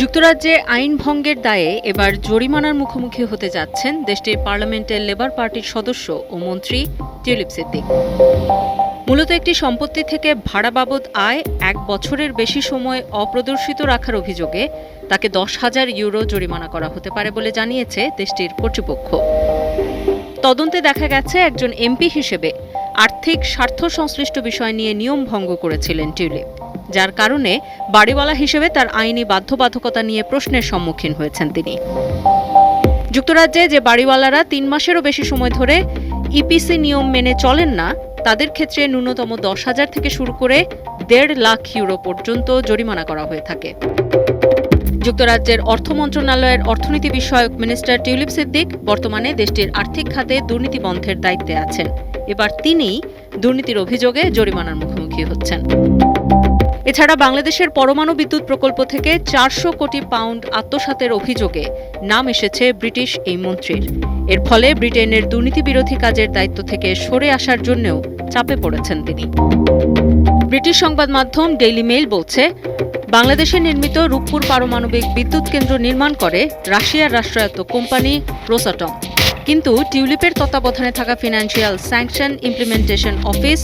যুক্তরাজ্যে আইন ভঙ্গের দায়ে এবার জরিমানার মুখোমুখি হতে যাচ্ছেন দেশটির পার্লামেন্টের লেবার পার্টির সদস্য ও মন্ত্রী টিউলিপ সিদ্দিক। মূলত একটি সম্পত্তি থেকে ভাড়া বাবদ আয় এক বছরের বেশি সময় অপ্রদর্শিত রাখার অভিযোগে তাকে দশ হাজার ইউরো জরিমানা করা হতে পারে বলে জানিয়েছে দেশটির কর্তৃপক্ষ। তদন্তে দেখা গেছে, একজন এমপি হিসেবে আর্থিক স্বার্থ সংশ্লিষ্ট বিষয় নিয়ে নিয়ম ভঙ্গ করেছিলেন টিউলিপ। যার কারণে বাড়িওয়ালা হিসেবে তার আইনি বাধ্যবাধকতা নিয়ে প্রশ্নের সম্মুখীন হয়েছেন তিনি। যুক্তরাজ্যে যে বাড়িওয়ালারা তিন মাসেরও বেশি সময় ধরে ইপিসি নিয়ম মেনে চলেন না, তাদের ক্ষেত্রে ন্যূনতম দশ হাজার থেকে শুরু করে দেড় লাখ ইউরো পর্যন্ত জরিমানা করা হয়ে থাকে। যুক্তরাজ্যের অর্থ মন্ত্রণালয়ের অর্থনীতি বিষয়ক মিনিস্টার টিউলিপ সিদ্দিক বর্তমানে দেশটির আর্থিক খাতে দুর্নীতি বন্ধের দায়িত্বে আছেন। এবার তিনিই দুর্নীতির অভিযোগে জরিমানার মুখোমুখি হচ্ছেন। এছাড়া বাংলাদেশের পরমাণু বিদ্যুৎ প্রকল্প থেকে চারশো কোটি পাউন্ড আত্মসাতের অভিযোগে নাম এসেছে ব্রিটিশ এই মন্ত্রীর। এর ফলে ব্রিটেনের দুর্নীতি বিরোধী কাজের দায়িত্ব থেকে সরে আসার জন্যও চাপে পড়েছেন তিনি। ব্রিটিশ সংবাদ মাধ্যম ডেইলি মেইল বলছে, বাংলাদেশে নির্মিত রূপপুর পারমাণবিক বিদ্যুৎ কেন্দ্র নির্মাণ করে রাশিয়ার রাষ্ট্রায়ত্ত কোম্পানি রোসাটম কিন্তু টিউলিপের তত্ত্বাবধানে থাকা financial sanction implementation office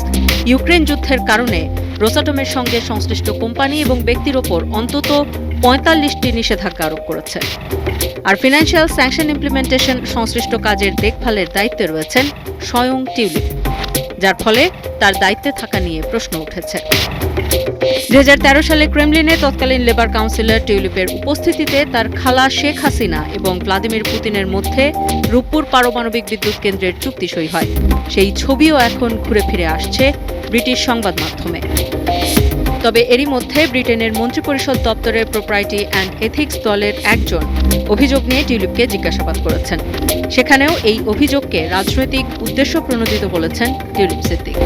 Ukraine যুদ্ধের কারণে রোসাটমের সঙ্গে সংশ্লিষ্ট কোম্পানি এবং ব্যক্তির ওপর অন্তত পঁয়তাল্লিশটি নিষেধাজ্ঞা আরোপ করেছে। আর ফিনান্সিয়াল স্যাংশন ইমপ্লিমেন্টেশন সংশ্লিষ্ট কাজের দেখভালের দায়িত্বে রয়েছেন স্বয়ং টিউলিপ। যার ফলে তার দায়িত্বে থাকা নিয়ে প্রশ্ন উঠেছে। দু হাজার তেরো সালে ক্রেমলিনে তৎকালীন লেবার কাউন্সিলর টিউলিপের উপস্থিতিতে তার খালা শেখ হাসিনা এবং ভ্লাদিমির পুতিনের মধ্যে রূপপুর পারমাণবিক বিদ্যুৎ কেন্দ্রের চুক্তি সই হয়। সেই ছবিও এখন ঘুরে ফিরে আসছে ব্রিটিশ সংবাদ মাধ্যমে। তবে এরই মধ্যে ব্রিটেনের মন্ত্রিপরিষদ দপ্তরের প্রোপ্রাইটি অ্যান্ড এথিক্স দলের একজন অভিযোগ নিয়ে টিউলিপকে জিজ্ঞাসাবাদ করেছেন। সেখানেও এই অভিযোগকে রাজনৈতিক উদ্দেশ্য প্রণোদিত বলেছেন টিউলিপ সিদ্দিক।